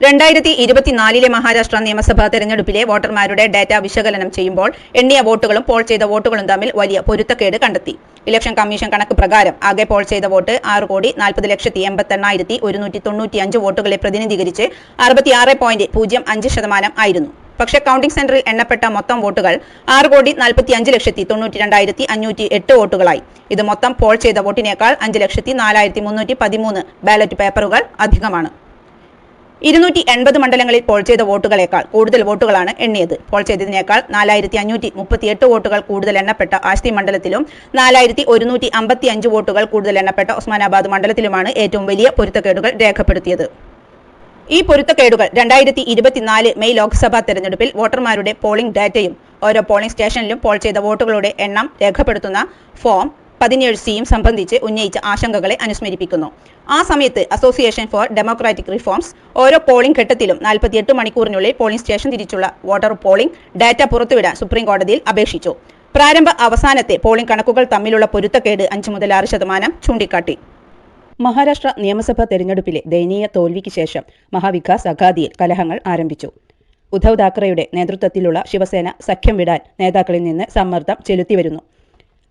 രണ്ടായിരത്തി ഇരുപത്തിനാലിലെ മഹാരാഷ്ട്ര നിയമസഭാ തെരഞ്ഞെടുപ്പിലെ വോട്ടർമാരുടെ ഡാറ്റ വിശകലനം ചെയ്യുമ്പോൾ എണ്ണിയ വോട്ടുകളും പോൾ ചെയ്ത വോട്ടുകളും തമ്മിൽ വലിയ പൊരുത്തക്കേട് കണ്ടെത്തി. ഇലക്ഷൻ കമ്മീഷൻ കണക്ക് പ്രകാരം ആകെ പോൾ ചെയ്ത വോട്ട് ആറ് കോടി നാൽപ്പത് ലക്ഷത്തി എൺപത്തെണ്ണായിരത്തി ഒരുന്നൂറ്റി തൊണ്ണൂറ്റി അഞ്ച് വോട്ടുകളെ പ്രതിനിധീകരിച്ച് അറുപത്തിയാറ് പോയിന്റ് പൂജ്യം അഞ്ച് ശതമാനം ആയിരുന്നു. പക്ഷെ കൗണ്ടിംഗ് സെന്ററിൽ എണ്ണപ്പെട്ട മൊത്തം വോട്ടുകൾ ആറ് കോടി നാൽപ്പത്തി അഞ്ച് ലക്ഷത്തി തൊണ്ണൂറ്റി രണ്ടായിരത്തി അഞ്ഞൂറ്റി എട്ട് വോട്ടുകളായി. ഇത് മൊത്തം പോൾ ചെയ്ത വോട്ടിനേക്കാൾ അഞ്ച് ലക്ഷത്തി നാലായിരത്തി മുന്നൂറ്റി പതിമൂന്ന് ബാലറ്റ് പേപ്പറുകൾ അധികമാണ്. ഇരുന്നൂറ്റി എൺപത് മണ്ഡലങ്ങളിൽ പോൾ ചെയ്ത വോട്ടുകളേക്കാൾ കൂടുതൽ വോട്ടുകളാണ് എണ്ണിയത്. പോൾ ചെയ്തതിനേക്കാൾ നാലായിരത്തി അഞ്ഞൂറ്റി മുപ്പത്തിയെട്ട് വോട്ടുകൾ കൂടുതൽ എണ്ണപ്പെട്ട ആസ്തി മണ്ഡലത്തിലും നാലായിരത്തി ഒരുന്നൂറ്റി അമ്പത്തി അഞ്ച് വോട്ടുകൾ കൂടുതൽ എണ്ണപ്പെട്ട ഉസ്മാനാബാദ് മണ്ഡലത്തിലുമാണ് ഏറ്റവും വലിയ പൊരുത്തക്കേടുകൾ രേഖപ്പെടുത്തിയത്. ഈ പൊരുത്തക്കേടുകൾ രണ്ടായിരത്തി ഇരുപത്തിനാല് മെയ് ലോക്സഭാ തെരഞ്ഞെടുപ്പിൽ വോട്ടർമാരുടെ പോളിംഗ് ഡാറ്റയും ഓരോ പോളിംഗ് സ്റ്റേഷനിലും പോൾ ചെയ്ത വോട്ടുകളുടെ എണ്ണം രേഖപ്പെടുത്തുന്ന ഫോം പതിനേഴ് സിയും സംബന്ധിച്ച് ഉന്നയിച്ച ആശങ്കകളെ അനുസ്മരിപ്പിക്കുന്നു. ആ സമയത്ത് അസോസിയേഷൻ ഫോർ ഡെമോക്രാറ്റിക് റിഫോംസ് ഓരോ പോളിംഗ് ഘട്ടത്തിലും നാൽപ്പത്തിയെട്ട് മണിക്കൂറിനുള്ളിൽ പോളിംഗ് സ്റ്റേഷൻ തിരിച്ചുള്ള വോട്ടർ പോളിംഗ് ഡാറ്റ പുറത്തുവിടാൻ സുപ്രീം കോടതിയിൽ അപേക്ഷിച്ചു. പ്രാരംഭ അവസാനത്തെ പോളിംഗ് കണക്കുകൾ തമ്മിലുള്ള പൊരുത്തക്കേട് അഞ്ച് മുതൽ ആറ് ശതമാനം ചൂണ്ടിക്കാട്ടി. മഹാരാഷ്ട്ര നിയമസഭാ തെരഞ്ഞെടുപ്പിലെ ദയനീയ തോൽവിക്ക് ശേഷം മഹാവികാസ് അഗാദിയിൽ കലഹങ്ങൾ ആരംഭിച്ചു. ഉദ്ധവ് താക്കറെയുടെ നേതൃത്വത്തിലുള്ള ശിവസേന സഖ്യം വിടാൻ നേതാക്കളിൽ നിന്ന് സമ്മർദ്ദം ചെലുത്തിവരുന്നു.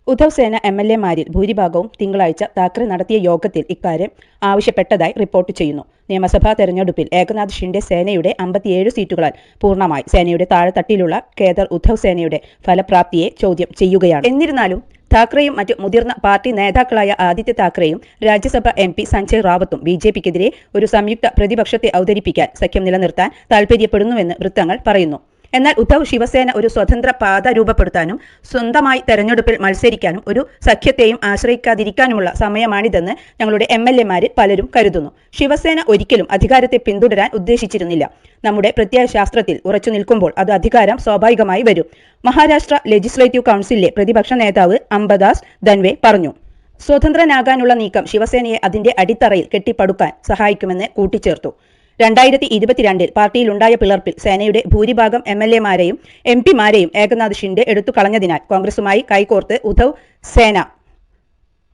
ഉദ്ധവ് സേന എം എൽ എമാരിൽ ഭൂരിഭാഗവും തിങ്കളാഴ്ച താക്കറെ നടത്തിയ യോഗത്തിൽ ഇക്കാര്യം ആവശ്യപ്പെട്ടതായി റിപ്പോർട്ട് ചെയ്യുന്നു. നിയമസഭാ തെരഞ്ഞെടുപ്പിൽ ഏകനാഥ് ഷിൻഡെ സേനയുടെ അമ്പത്തിയേഴ് സീറ്റുകളാൽ പൂർണമായി സേനയുടെ താഴെത്തട്ടിലുള്ള കേദർ ഉദ്ധവ് സേനയുടെ ഫലപ്രാപ്തിയെ ചോദ്യം ചെയ്യുകയാണ്. എന്നിരുന്നാലും താക്കറെയും മറ്റ് മുതിർന്ന പാർട്ടി നേതാക്കളായ ആദിത്യ താക്കറെയും രാജ്യസഭ എം പി സഞ്ജയ് റാവത്തും ബി ജെ പിക്കെതിരെ ഒരു സംയുക്ത പ്രതിപക്ഷത്തെ അവതരിപ്പിക്കാൻ സഖ്യം നിലനിർത്താൻ താൽപര്യപ്പെടുന്നുവെന്ന് വൃത്തങ്ങൾ പറയുന്നു. എന്നാൽ ഉദ്ധവ് ശിവസേന ഒരു സ്വതന്ത്ര പാത രൂപപ്പെടുത്താനും സ്വന്തമായി തെരഞ്ഞെടുപ്പിൽ മത്സരിക്കാനും ഒരു സഖ്യത്തെയും ആശ്രയിക്കാതിരിക്കാനുമുള്ള സമയമാണിതെന്ന് ഞങ്ങളുടെ എം എൽ എമാരിൽ പലരും കരുതുന്നു. ശിവസേന ഒരിക്കലും അധികാരത്തെ പിന്തുടരാൻ ഉദ്ദേശിച്ചിരുന്നില്ല. നമ്മുടെ പ്രത്യയശാസ്ത്രത്തിൽ ഉറച്ചു നിൽക്കുമ്പോൾ അത് അധികാരം സ്വാഭാവികമായി വരും. മഹാരാഷ്ട്ര ലെജിസ്ലേറ്റീവ് കൗൺസിലിലെ പ്രതിപക്ഷ നേതാവ് അംബദാസ് ദൻവേ പറഞ്ഞു സ്വതന്ത്രനാകാനുള്ള നീക്കം ശിവസേനയെ അതിന്റെ അടിത്തറയിൽ കെട്ടിപ്പടുക്കാൻ സഹായിക്കുമെന്ന് കൂട്ടിച്ചേർത്തു. രണ്ടായിരത്തി ഇരുപത്തിരണ്ടിൽ പാർട്ടിയിലുണ്ടായ പിളർപ്പിൽ സേനയുടെ ഭൂരിഭാഗം എം എൽ എമാരെയും എം പിമാരെയും ഏകനാഥ് ഷിൻഡെ എടുത്തു കളഞ്ഞതിനാൽ കോൺഗ്രസുമായി കൈകോർത്ത് ഉദ്ധവ് സേന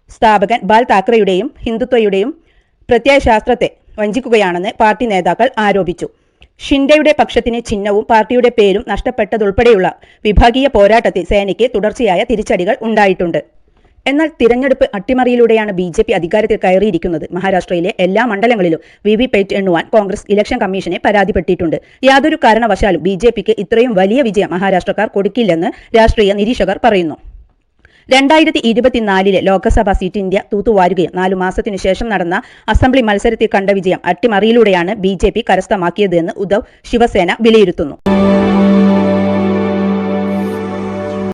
സ്ഥാപകൻ ബാൽ താക്കറെയുടെയും ഹിന്ദുത്വയുടെയും പ്രത്യയശാസ്ത്രത്തെ വഞ്ചിക്കുകയാണെന്ന് പാർട്ടി നേതാക്കൾ ആരോപിച്ചു. ഷിൻഡെയുടെ പക്ഷത്തിന് ചിഹ്നവും പാർട്ടിയുടെ പേരും നഷ്ടപ്പെട്ടതുൾപ്പെടെയുള്ള വിഭാഗീയ പോരാട്ടത്തിൽ സേനയ്ക്ക് തുടർച്ചയായ തിരിച്ചടികൾ ഉണ്ടായിട്ടുണ്ട്. എന്നാൽ തിരഞ്ഞെടുപ്പ് അട്ടിമറിയിലൂടെയാണ് ബി ജെ പി അധികാരത്തിൽ കയറിയിരിക്കുന്നത്. മഹാരാഷ്ട്രയിലെ എല്ലാ മണ്ഡലങ്ങളിലും വി വി പാറ്റ് എണ്ണുവാൻ കോൺഗ്രസ് ഇലക്ഷൻ കമ്മീഷനെ പരാതിപ്പെട്ടിട്ടുണ്ട്. യാതൊരു കാരണവശാലും ബി ജെ പിക്ക് ഇത്രയും വലിയ വിജയം മഹാരാഷ്ട്രക്കാർ കൊടുക്കില്ലെന്ന് രാഷ്ട്രീയ നിരീക്ഷകർ പറയുന്നു. രണ്ടായിരത്തി ഇരുപത്തിനാലിലെ ലോക്സഭാ സീറ്റ് ഇന്ത്യ തൂത്തുവാരുകയും നാലു മാസത്തിനു ശേഷം നടന്ന അസംബ്ലി മത്സരത്തിൽ കണ്ട വിജയം അട്ടിമറിയിലൂടെയാണ് ബി ജെ പി കരസ്ഥമാക്കിയതെന്ന് ഉദ്ധവ് ശിവസേന വിലയിരുത്തുന്നു.